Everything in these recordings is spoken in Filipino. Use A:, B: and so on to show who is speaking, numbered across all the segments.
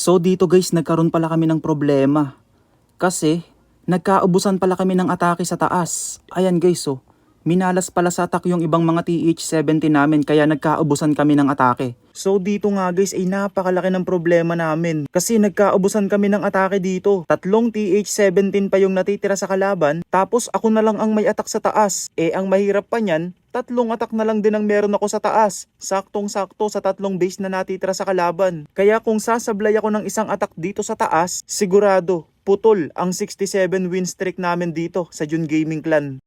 A: So dito guys, nagkaroon pala kami ng problema. Kasi, nagkaubusan pala kami ng atake sa taas. Ayan guys oh, minalas pala sa attack yung ibang mga TH-70 namin kaya nagkaubusan kami ng atake. So dito nga guys ay napakalaki ng problema namin. Kasi nagkaubusan kami ng atake dito. Tatlong TH-17 pa yung natitira sa kalaban, tapos ako na lang ang may attack sa taas. Eh ang mahirap pa niyan, tatlong attack na lang din ang meron ako sa taas. Saktong-sakto sa tatlong base na natitira sa kalaban. Kaya kung sasablay ako ng isang attack dito sa taas, sigurado, putol ang 67 win streak namin dito sa Jun Gaming Clan.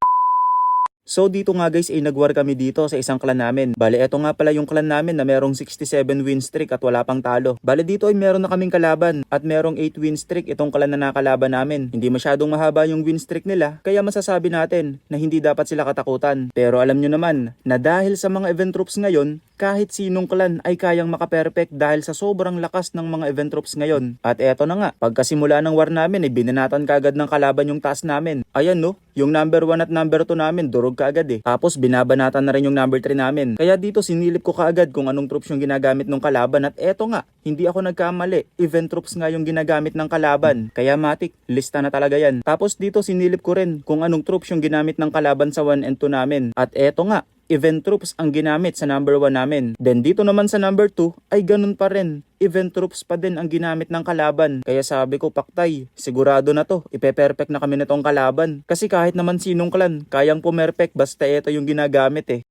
A: So dito nga guys ay nagwar kami dito sa isang clan namin. Bale eto nga pala yung clan namin na merong 67 win streak at wala pang talo. Bale dito ay meron na kaming kalaban at merong 8 win streak itong clan na nakalaban namin. Hindi masyadong mahaba yung win streak nila kaya masasabi natin na hindi dapat sila katakutan. Pero alam nyo naman na dahil sa mga event troops ngayon, kahit sinong clan ay kayang makaperfect dahil sa sobrang lakas ng mga event troops ngayon. At eto na nga, pagkasimula ng war namin ay binanatan kagad ng kalaban yung taas namin. Ayan no, yung number 1 at number 2 namin durog kaagad eh. Tapos binabanatan na rin yung number 3 namin. Kaya dito sinilip ko kaagad kung anong troops yung ginagamit ng kalaban at eto nga, hindi ako nagkamali. Event troops nga yung ginagamit ng kalaban. Kaya matik, lista na talaga yan. Tapos dito sinilip ko rin kung anong troops yung ginamit ng kalaban sa 1 and 2 namin. At eto nga, event troops ang ginamit sa number 1 namin. Then dito naman sa number 2 ay ganun pa rin. Event troops pa din ang ginamit ng kalaban. Kaya sabi ko, paktay, sigurado na to. Ipe-perfect na kami nitong kalaban. Kasi kahit naman sinong clan, kayang pumerfect basta ito yung ginagamit eh.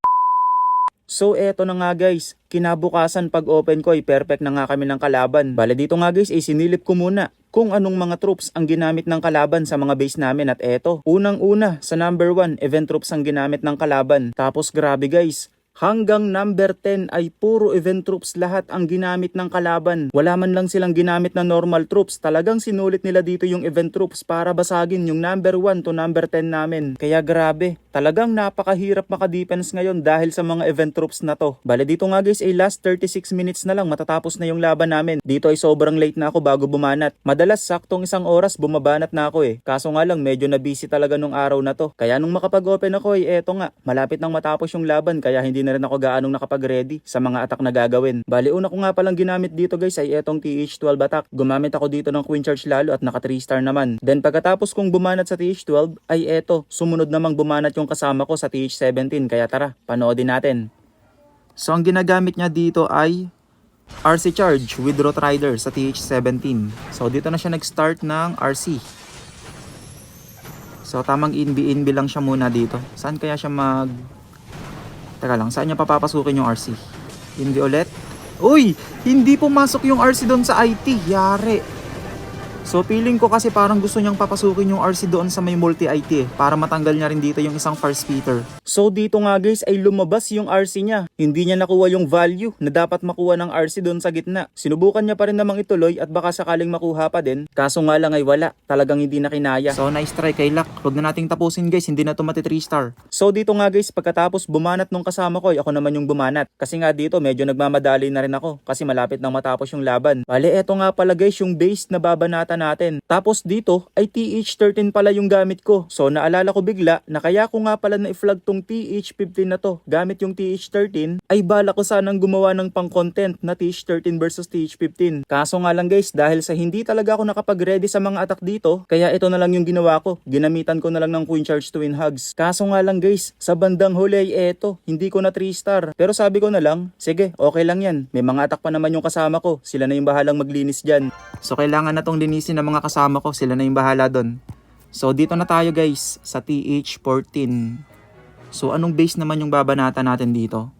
A: So eto na nga guys, kinabukasan pag open ko ay perfect na nga kami ng kalaban. Bale dito nga guys ay sinilip ko muna kung anong mga troops ang ginamit ng kalaban sa mga base namin at eto. Unang-una sa number 1, event troops ang ginamit ng kalaban. Tapos grabe guys, Hanggang number 10 ay puro event troops lahat ang ginamit ng kalaban. Wala man lang silang ginamit na normal troops. Talagang sinulit nila dito yung event troops para basagin yung number 1 to number 10 namin. Kaya grabe, talagang napakahirap makadefense ngayon dahil sa mga event troops na to. Bale dito nga guys ay last 36 minutes na lang matatapos na yung laban namin. Dito ay sobrang late na ako bago bumanat. Madalas saktong isang oras bumabanat na ako eh. Kaso nga lang medyo na busy talaga nung araw na to. Kaya nung makapag-open ako ay eto nga, malapit nang matapos yung laban kaya hindi na rin ako gaanong nakapag-ready sa mga attack na gagawin. Bali, una ko nga palang ginamit dito guys ay etong TH12 attack. Gumamit ako dito ng Queen Charge lalo at naka 3 star naman. Then pagkatapos kong bumanat sa TH12 ay eto, sumunod namang bumanat yung kasama ko sa TH17. Kaya tara, panoodin natin. So ang ginagamit niya dito ay RC Charge with Road Rider sa TH17. So dito na siya nag-start ng RC. So tamang inbi-inbi lang siya muna dito. Saan kaya siya mag Teka lang, saan niya papapasukin yung RC? Hindi ulit? Uy! Hindi pumasok yung RC doon sa IT. Yari. So feeling ko kasi parang gusto niyang papasukin yung RC doon sa may multi-IT eh, para matanggal niya rin dito yung isang far splitter. So dito nga guys ay lumabas yung RC niya. Hindi niya nakuha yung value na dapat makuha ng RC doon sa gitna. Sinubukan niya pa rin namang ituloy at baka sakaling makuha pa din. Kaso nga lang ay wala. Talagang hindi na kinaya. So nice try kay Lak. Huwag na nating tapusin guys. Hindi na to mati 3 star. So dito nga guys pagkatapos bumanat nung kasama ko ay ako naman yung bumanat. Kasi nga dito medyo nagmamadali na rin ako kasi malapit nang matapos yung laban. Bale eto nga pala guys yung base na babanatan natin. Tapos dito ay TH13 pala yung gamit ko. So naalala ko bigla na kaya ko nga pala na i-flag tong TH15 na to gamit yung TH13 ay bala ko sanang gumawa ng pang content na TH13 versus TH15. Kaso nga lang guys dahil sa hindi talaga ako nakapag-ready sa mga attack dito kaya ito na lang yung ginawa ko. Ginamitan ko na lang ng Queen Charge Twin Hugs. Kaso nga lang guys sa bandang huli ay eto hindi ko na 3 star. Pero sabi ko na lang sige okay lang yan. May mga attack pa naman yung kasama ko. Sila na yung bahalang maglinis dyan. So kailangan na tong linisin ng mga kasama ko. Sila na yung bahala doon. So dito na tayo guys sa TH14. So anong base naman yung babanata natin dito?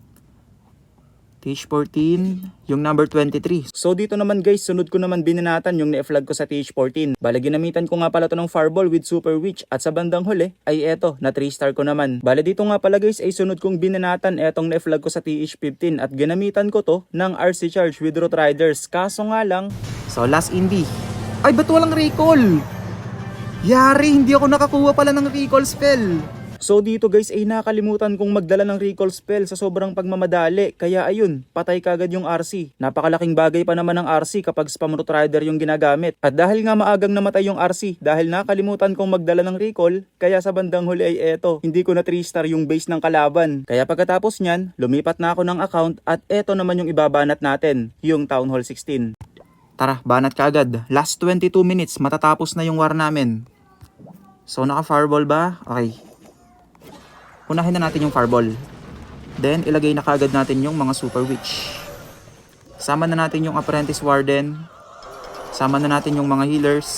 A: TH14, yung number 23. So dito naman guys, sunod ko naman binanatan yung na-flag ko sa TH14. Bale ginamitan ko nga pala to ng Fireball with Super Witch at sa bandang huli ay eto, na 3 star ko naman. Bale dito nga pala guys ay sunod kong binanatan etong na-flag ko sa TH15 at ginamitan ko to ng RC Charge with Root Riders. Kaso nga lang, so last indie. Ay ba't walang recall? Yari, hindi ako nakakuha pala ng recall spell. So dito guys ay nakalimutan kong magdala ng recall spell sa sobrang pagmamadali. Kaya ayun, patay kagad yung RC. Napakalaking bagay pa naman ng RC kapag spam root rider yung ginagamit. At dahil nga maagang namatay yung RC, dahil nakalimutan kong magdala ng recall, kaya sa bandang huli ay eto, hindi ko na 3 star yung base ng kalaban. Kaya pagkatapos nyan, lumipat na ako ng account at eto naman yung ibabanat natin, yung Town Hall 16. Tara, banat ka agad. Last 22 minutes, matatapos na yung war namin. So, naka-fireball ba? Okay. Unahin na natin yung fireball. Then, ilagay na kaagad natin yung mga super witch. Sama na natin yung apprentice warden. Sama na natin yung mga healers.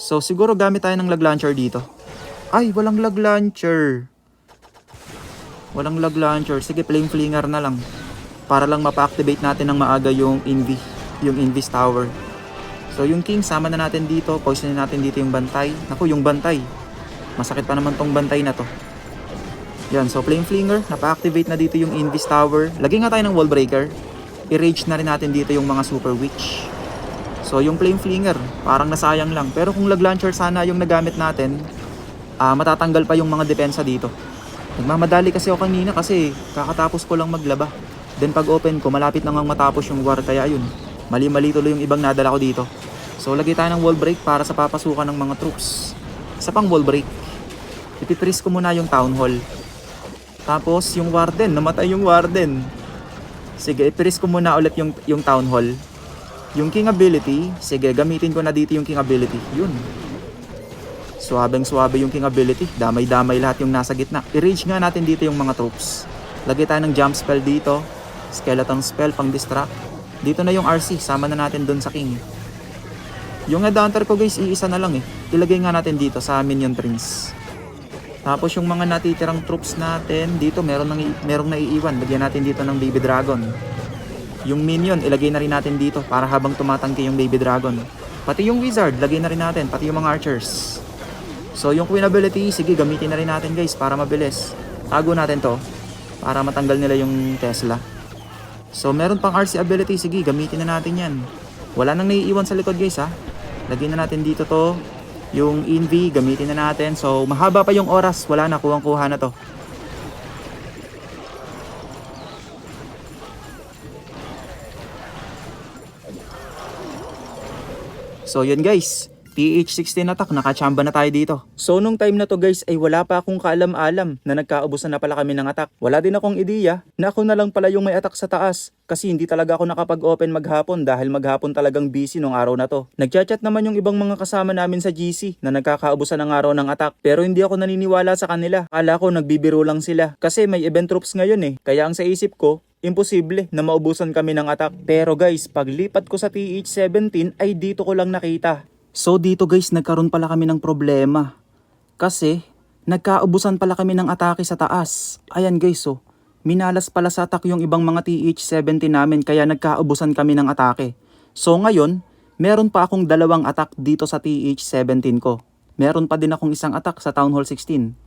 A: So, siguro gamit tayo ng lag launcher dito. Ay, walang lag launcher. Walang lag launcher. Sige, flame flinger na lang. Para lang mapa-activate natin ng maaga yung Invi. Yung Invis Tower. So, yung king, sama na natin dito. Poisonin natin dito yung bantay. Naku, yung bantay. Masakit pa naman tong bantay na to. Yan, so flame flinger, napa-activate na dito yung Invis Tower. Lagyan nga tayo ng wall breaker. I-rage na rin natin dito yung mga super witch. So yung flame flinger, parang nasayang lang. Pero kung lag launcher sana yung nagamit natin, ah matatanggal pa yung mga depensa dito. Nagmamadali kasi ako kanina kasi kakatapos ko lang maglaba. Then pag open ko, malapit na ngang matapos yung war kaya yun. Mali-mali tuloy yung ibang nadala ko dito. So lagay tayo ng wall break para sa papasukan ng mga troops. Isa pang wall break. Ipipris ko muna yung town hall. Tapos yung warden, namatay yung warden. Sige, ipris ko muna ulit yung, yung town hall. Yung king ability, sige, gamitin ko na dito yung king ability. Yun. Suwabeng suwabe yung king ability. Damay-damay lahat yung nasa gitna. I-rage nga natin dito yung mga troops. Lagay tayo ng jump spell dito. Skeleton spell pang distract. Dito na yung RC, sama na natin dun sa king. Yung headhunter ko guys, iisa na lang eh. Ilagay nga natin dito sa minion prince. Tapos yung mga natitirang troops natin, dito meron nang merong naiiwan. Lagyan natin dito ng baby dragon. Yung minion, ilagay na rin natin dito para habang tumatangki yung baby dragon. Pati yung wizard, lagay na rin natin. Pati yung mga archers. So yung queen ability, sige gamitin na rin natin guys para mabilis. Tago natin to para matanggal nila yung Tesla. So meron pang RC ability, sige gamitin na natin yan. Wala nang naiiwan sa likod guys ha. Lagyan na natin dito to. Yung Invi, gamitin na natin. So, mahaba pa yung oras. Wala na, kuwang-kuha na to. So, yun guys. TH16 attack, nakachamba na tayo dito. So nung time na to guys ay wala pa akong kaalam-alam na nagkaubusan na pala kami ng attack. Wala din akong ideya na ako na lang pala yung may attack sa taas. Kasi hindi talaga ako nakapag-open maghapon dahil maghapon talagang busy nung araw na to. Nagchat-chat naman yung ibang mga kasama namin sa GC na nagkakaubusan ng araw ng attack. Pero hindi ako naniniwala sa kanila. Kala ko nagbibiro lang sila. Kasi may event troops ngayon eh. Kaya ang sa isip ko, imposible na maubusan kami ng attack. Pero guys, paglipat ko sa TH17 ay dito ko lang nakita. So dito guys, nagkaroon pala kami ng problema. Kasi, nagkaubusan pala kami ng atake sa taas. Ayan guys, oh. Minalas pala sa attack yung ibang mga TH70 namin kaya nagkaubusan kami ng atake. So ngayon, meron pa akong dalawang attack dito sa TH17 ko. Meron pa din akong isang attack sa Town Hall 16.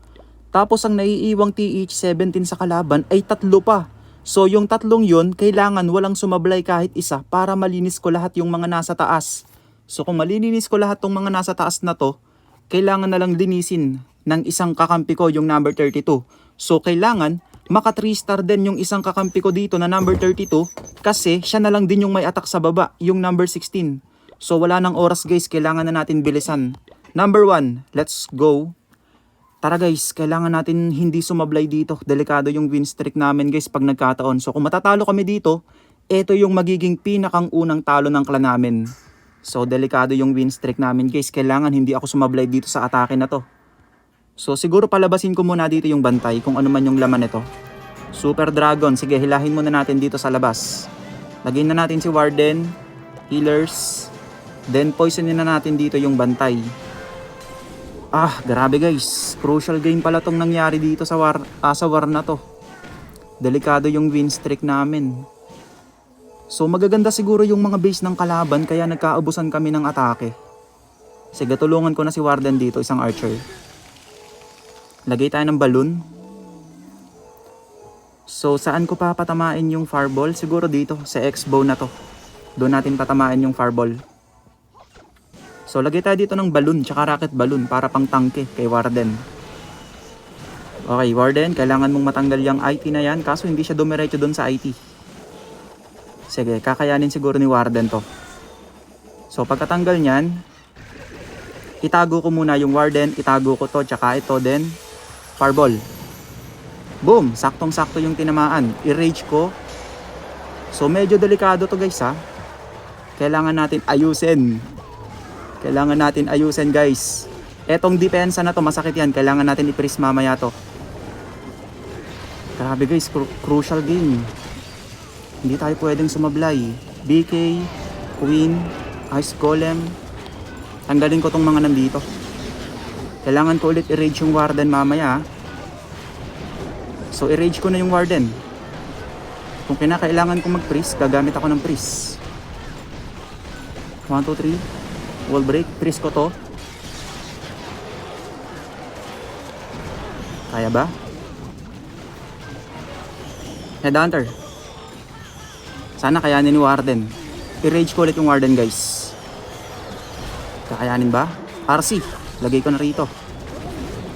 A: Tapos ang naiiwang TH17 sa kalaban ay tatlo pa. So yung tatlong yun, kailangan walang sumablay kahit isa para malinis ko lahat yung mga nasa taas. So kung malilinis ko lahat tong mga nasa taas na to, kailangan na lang linisin ng isang kakampi ko yung number 32. So kailangan maka 3 star din yung isang kakampi ko dito na number 32 kasi siya na lang din yung may attack sa baba, yung number 16. So wala nang oras guys, kailangan na natin bilisan. Number 1, let's go. Tara guys, kailangan natin hindi sumablay dito. Delikado yung win streak namin guys pag nagkataon. So kung matatalo kami dito, ito yung magiging pinakang unang talo ng clan namin. So, delikado yung win streak namin guys. Kailangan hindi ako sumablay dito sa atake na to. So, siguro palabasin ko muna dito yung bantay kung ano man yung laman nito. Super Dragon. Sige, hilahin muna natin dito sa labas. Lagyan na natin si Warden, Healers, then poisonin na natin dito yung bantay. Ah, grabe guys. Crucial game pala tong nangyari dito sa war, ah, sa war na to. Delikado yung win streak namin. So magaganda siguro yung mga base ng kalaban kaya nagkaubusan kami ng atake. Sige, tulungan ko na si Warden dito, isang archer. Lagay tayo ng balloon. So saan ko pa patamain yung fireball? Siguro dito, sa X-bow na to. Doon natin patamain yung fireball. So lagay tayo dito ng balloon, tsaka rocket balloon para pang tangke kay Warden. Okay, Warden, kailangan mong matanggal yung IT na yan kaso hindi siya dumiretso doon sa IT. Sige, kakayanin siguro ni Warden to. So pagkatanggal niyan, itago ko muna yung Warden, itago ko to, tsaka ito din, Fireball. Boom! Saktong-sakto yung tinamaan. I-rage ko. So medyo delikado to guys ha. Kailangan natin ayusin. Kailangan natin ayusin guys. Etong depensa na to, masakit yan. Kailangan natin i-freeze mamaya to. Grabe guys, cru- crucial game. Hindi tayo pwedeng sumablay. BK, Queen, Ice Golem. Tanggalin ko tong mga nandito. Kailangan ko ulit i-rage yung Warden mamaya. So i-rage ko na yung Warden. Kung kinakailangan ko mag-freeze, gagamit ako ng freeze. 1, 2, 3. Wall break. Freeze ko to. Kaya ba? Headhunter. Sana kayanin ni Warden. I-rage ko ulit yung Warden guys. Kakayanin ba? RC. Lagay ko na rito.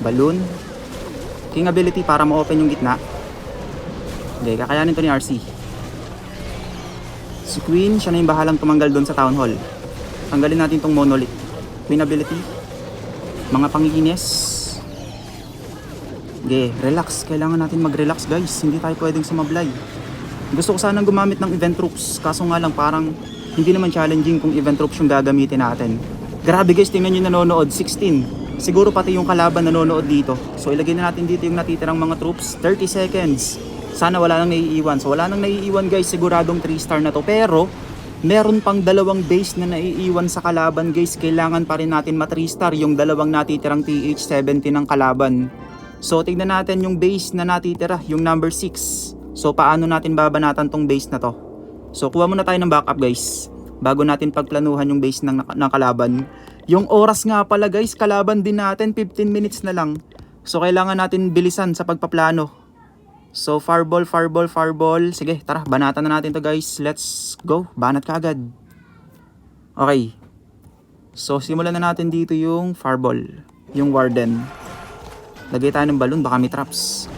A: Balloon. King ability para ma-open yung gitna. Hindi, kakayanin to ni RC. Si Queen, siya na yung bahalang tumanggal doon sa Town Hall. Tanggalin natin tong monolith. Queen ability. Mga pangiinis. Okay, relax. Kailangan natin mag-relax guys. Hindi tayo pwedeng sumablay. Gusto ko sanang gumamit ng event troops. Kaso nga lang parang hindi naman challenging kung event troops yung gagamitin natin. Grabe guys, tingnan nyo nanonood. 16. Siguro pati yung kalaban nanonood dito. So ilagay na natin dito yung natitirang mga troops. 30 seconds. Sana wala nang naiiwan. So wala nang naiiwan guys. Siguradong 3 star na to. Pero meron pang dalawang base na naiiwan sa kalaban guys. Kailangan pa rin natin ma 3 star yung dalawang natitirang TH-70 ng kalaban. So tignan natin yung base na natitira, yung number 6. So paano natin babanatan tong base na to? So kuha muna tayo ng backup guys. Bago natin pagplanuhan yung base ng, ng kalaban. Yung oras nga pala guys, kalaban din natin 15 minutes na lang. So kailangan natin bilisan sa pagpaplano. So fireball, fireball, fireball. Sige, tara, banatan na natin to guys. Let's go. Banat ka agad. Okay. So simulan na natin dito yung fireball. Yung warden. Lagay tayo ng balloon, baka may traps.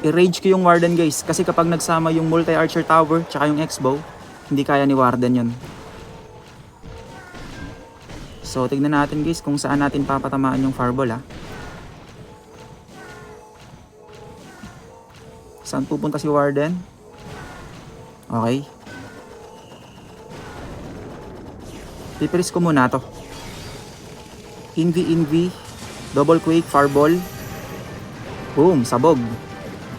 A: I-rage ko yung warden guys. Kasi kapag nagsama yung multi-archer tower, tsaka yung X-bow, hindi kaya ni warden yun. So, tignan natin guys kung saan natin papatamaan yung fireball ha. Saan pupunta si warden? Okay. Pipiris ko muna to. Invi, invi. Double quake, fireball. Boom, sabog.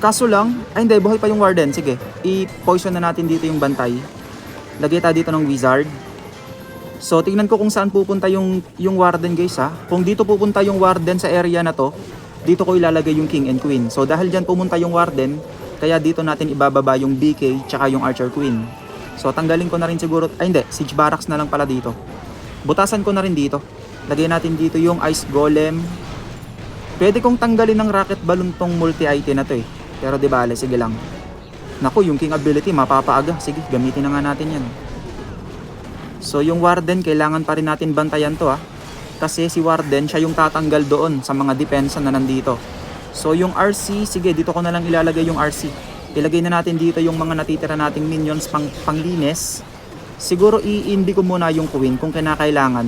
A: Kaso lang, ay hindi, buhay pa yung warden. Sige, i-poison na natin dito yung bantay. Lagay tayo dito ng wizard. So, tingnan ko kung saan pupunta yung, yung warden guys ha. Kung dito pupunta yung warden sa area na to, dito ko ilalagay yung king and queen. So, dahil dyan pumunta yung warden, kaya dito natin ibababa yung BK tsaka yung archer queen. So, tanggalin ko na rin siguro, ay hindi, siege barracks na lang pala dito. Butasan ko na rin dito. Lagay natin dito yung ice golem. Pwede kong tanggalin ng rocket balloon tong multi-IT na to eh. Pero di bale, sige lang. Naku, yung king ability, mapapaaga. Sige, gamitin na nga natin yan. So yung warden, kailangan pa rin natin bantayan to ha. Kasi si warden, siya yung tatanggal doon sa mga depensa na nandito. So yung RC, sige, dito ko na lang ilalagay yung RC. Ilagay na natin dito yung mga natitira nating minions pang panglinis. Siguro i-indi ko muna yung queen kung kinakailangan.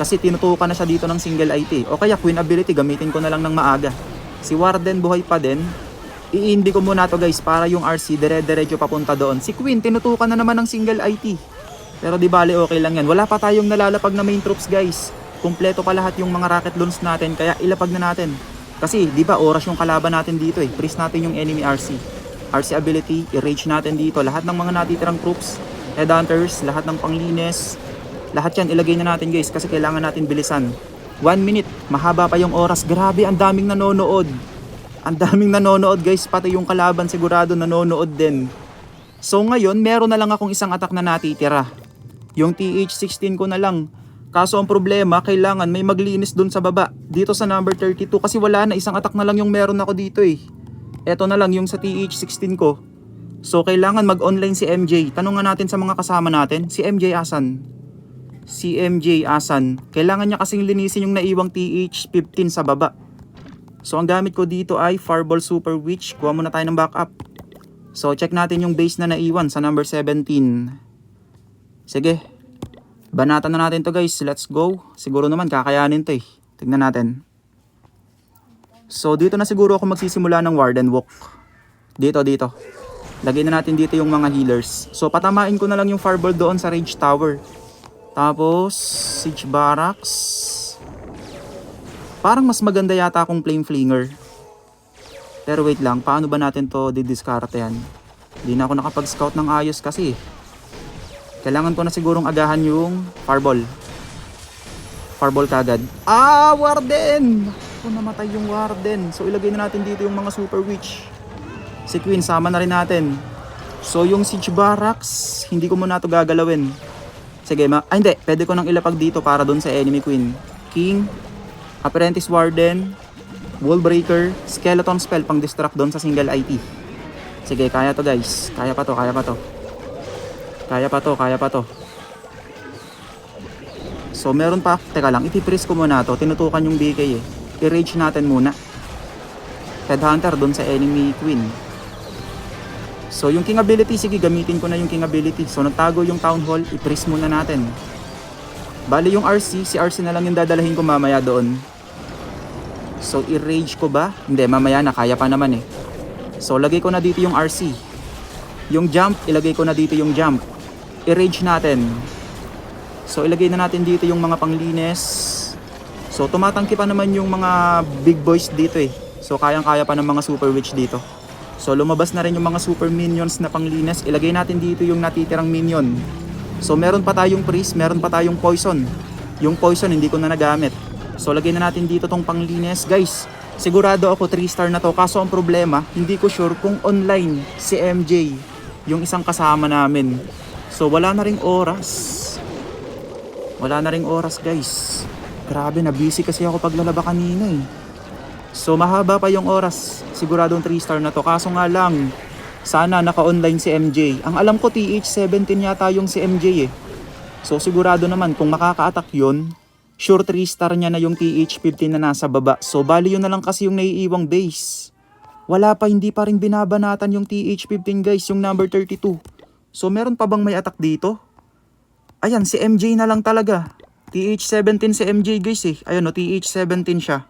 A: Kasi tinutukan na siya dito ng single IT. O kaya queen ability, gamitin ko na lang ng maaga. Si warden buhay pa din. I-indi ko muna to guys para yung RC dire-diretso papunta doon. Si queen, tinutukan na naman ng single IT. Pero di bale okay lang yan. Wala pa tayong nalalapag na main troops guys. Kumpleto pa lahat yung mga rocket launch natin kaya ilapag na natin. Kasi di ba oras yung kalaban natin dito eh. Freeze natin yung enemy RC. RC ability, i-rage natin dito. Lahat ng mga natitirang troops, headhunters, lahat ng panglinis. Lahat yan ilagay na natin guys kasi kailangan natin bilisan. One minute, mahaba pa yung oras. Grabe, ang daming nanonood. Ang daming nanonood guys, pati yung kalaban sigurado nanonood din. So ngayon, meron na lang akong isang attack na natitira. Yung TH16 ko na lang. Kaso ang problema, kailangan may maglinis dun sa baba. Dito sa number 32 kasi wala na, isang attack na lang yung meron ako dito eh. Eto na lang yung sa TH16 ko. So kailangan mag-online si MJ. Tanungan natin sa mga kasama natin, si MJ asan? Si MJ asan? Kailangan niya kasing linisin yung naiwang TH15 sa baba. So ang gamit ko dito ay Fireball Super Witch. Kuha muna tayo ng backup. So check natin yung base na naiwan sa number 17. Sige. Banatan na natin to guys. Let's go. Siguro naman kakayanin to eh. Tignan natin. So dito na siguro ako magsisimula ng Warden Walk. Dito, dito. Lagay na natin dito yung mga healers. So patamain ko na lang yung fireball doon sa rage tower. Tapos, siege barracks. Parang mas maganda yata akong flame flinger. Pero wait lang, paano ba natin to didiskarte yan? Hindi na ako nakapag-scout ng ayos kasi. Kailangan ko na sigurong agahan yung fireball. Fireball kagad. Ah, Warden! Ako namatay yung Warden. So ilagay na natin dito yung mga Super Witch. Si Queen, sama na rin natin. So yung Siege Barracks, hindi ko muna ito gagalawin. Sige, ma... Ay, hindi. Pwede ko nang ilapag dito para doon sa enemy queen. King, Apprentice Warden, Wall Breaker, Skeleton Spell pang distract doon sa single IT. Sige, kaya to guys. Kaya pa to, kaya pa to. Kaya pa to, kaya pa to. So, meron pa. Teka lang, ipipris ko muna to. Tinutukan yung BK eh. I-rage natin muna. Headhunter doon sa enemy queen. So, yung king ability, sige, gamitin ko na yung king ability. So, nagtago yung town hall, i-freeze muna natin. Bali yung RC, si RC na lang yung dadalahin ko mamaya doon. So, i-rage ko ba? Hindi, mamaya na, kaya pa naman eh. So, lagay ko na dito yung RC. Yung jump, ilagay ko na dito yung jump. I-rage natin. So, ilagay na natin dito yung mga panglinis. So, tumatangki pa naman yung mga big boys dito eh. So, kayang-kaya pa ng mga super witch dito. So lumabas na rin yung mga super minions na panglinis. Ilagay natin dito yung natitirang minion. So meron pa tayong priest, meron pa tayong poison. Yung poison hindi ko na nagamit. So lagay na natin dito tong panglinis. Guys, sigurado ako 3 star na to. Kaso ang problema, hindi ko sure kung online si MJ, yung isang kasama namin. So wala na ring oras. Wala na ring oras guys. Grabe na busy kasi ako paglalaba kanina eh. So mahaba pa yung oras. Siguradong 3 star na to. Kaso nga lang, sana naka-online si MJ. Ang alam ko TH17 yata yung si MJ eh. So sigurado naman kung makaka-attack yun, sure 3 star niya na yung TH15 na nasa baba. So bali yun na lang kasi yung naiiwang base. Wala pa, hindi pa rin binabanatan yung TH15 guys, yung number 32. So meron pa bang may attack dito? Ayan, si MJ na lang talaga. TH17 si MJ guys eh. Ayan o, TH17 siya.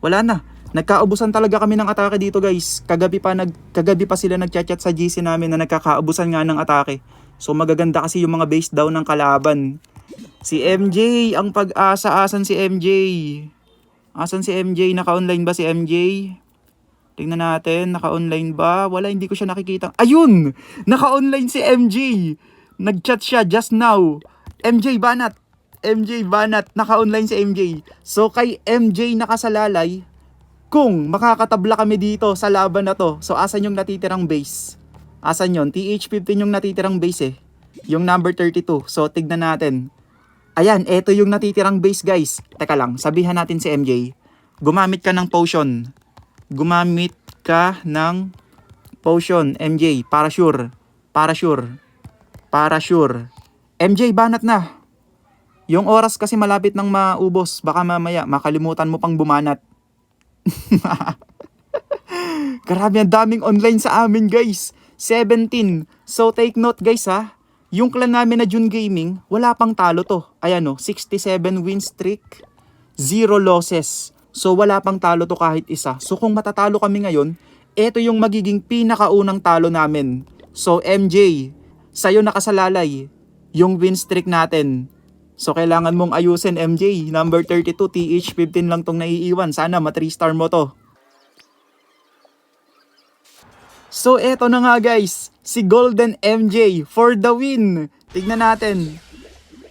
A: Wala na. Nagkaubusan talaga kami ng atake dito guys. Kagabi pa nag kagabi pa sila nagchat-chat sa GC namin na nagkakaubusan nga ng atake. So magaganda kasi yung mga base down ng kalaban. Si MJ, ang pag-asa asan si MJ? Asan si MJ? Naka-online ba si MJ? Tingnan natin, naka-online ba? Wala, hindi ko siya nakikita. Ayun! Naka-online si MJ! Nag-chat siya just now. MJ Banat! MJ Banat, naka-online si MJ. So kay MJ nakasalalay, kung makakatabla kami dito sa laban na to, so asan yung natitirang base? Asan yon? TH15 yung natitirang base eh. Yung number 32. So tignan natin. Ayan, eto yung natitirang base guys. Teka lang, sabihan natin si MJ. Gumamit ka ng potion. Gumamit ka ng potion, MJ, para sure. Para sure. Para sure. MJ, banat na. Yung oras kasi malapit nang maubos. Baka mamaya makalimutan mo pang bumanat. Grabe, ang daming online sa amin guys. 17. So take note guys ha. Yung clan namin na June Gaming, wala pang talo to. Ayan o, 67 win streak, 0 losses. So wala pang talo to kahit isa. So kung matatalo kami ngayon, ito yung magiging pinakaunang talo namin. So MJ, sa'yo nakasalalay yung win streak natin. So kailangan mong ayusin MJ, number 32, TH15 lang tong naiiwan. Sana ma 3 star mo to. So eto na nga guys, si Golden MJ for the win. Tignan natin.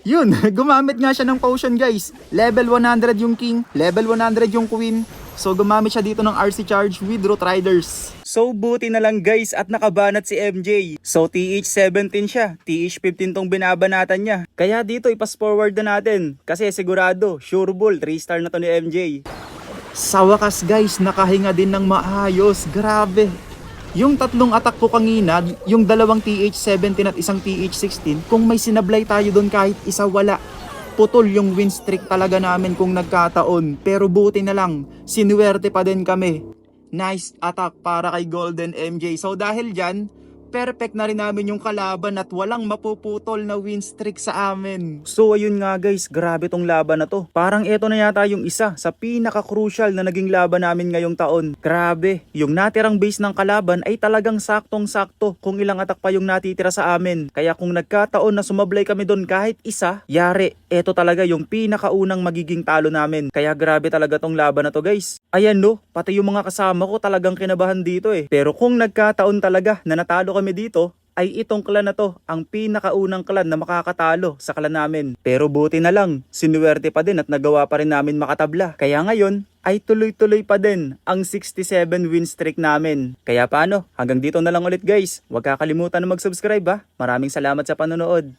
A: Yun, gumamit nga siya ng potion guys. Level 100 yung king, level 100 yung queen. So gumamit siya dito ng RC charge with Root Riders. So buti na lang guys at nakabanat si MJ. So TH17 siya, TH15 tong binabanatan niya. Kaya dito ipas forward na natin kasi sigurado, sure bull, 3 star na to ni MJ. Sa wakas guys, nakahinga din ng maayos. Grabe. Yung tatlong attack ko kanina, yung dalawang TH17 at isang TH16, kung may sinablay tayo doon kahit isa wala. Putol yung win streak talaga namin kung nagkataon. Pero buti na lang, sinuwerte pa din kami. Nice attack para kay Golden MJ. So dahil dyan, perfect na rin namin yung kalaban at walang mapuputol na win streak sa amin. So ayun nga guys, grabe tong laban na to. Parang eto na yata yung isa sa pinaka-crucial na naging laban namin ngayong taon. Grabe, yung natirang base ng kalaban ay talagang saktong-sakto kung ilang atak pa yung natitira sa amin. Kaya kung nagkataon na sumablay kami doon kahit isa, yari, eto talaga yung pinakaunang magiging talo namin. Kaya grabe talaga tong laban na to guys. Ayan no, pati yung mga kasama ko talagang kinabahan dito eh. Pero kung nagkataon talaga na natalo kami dito, ay itong clan na to ang pinakaunang clan na makakatalo sa clan namin. Pero buti na lang, sinuwerte pa din at nagawa pa rin namin makatabla. Kaya ngayon, ay tuloy-tuloy pa din ang 67 win streak namin. Kaya paano? Hanggang dito na lang ulit guys. Huwag kakalimutan na mag-subscribe ha. Maraming salamat sa panonood.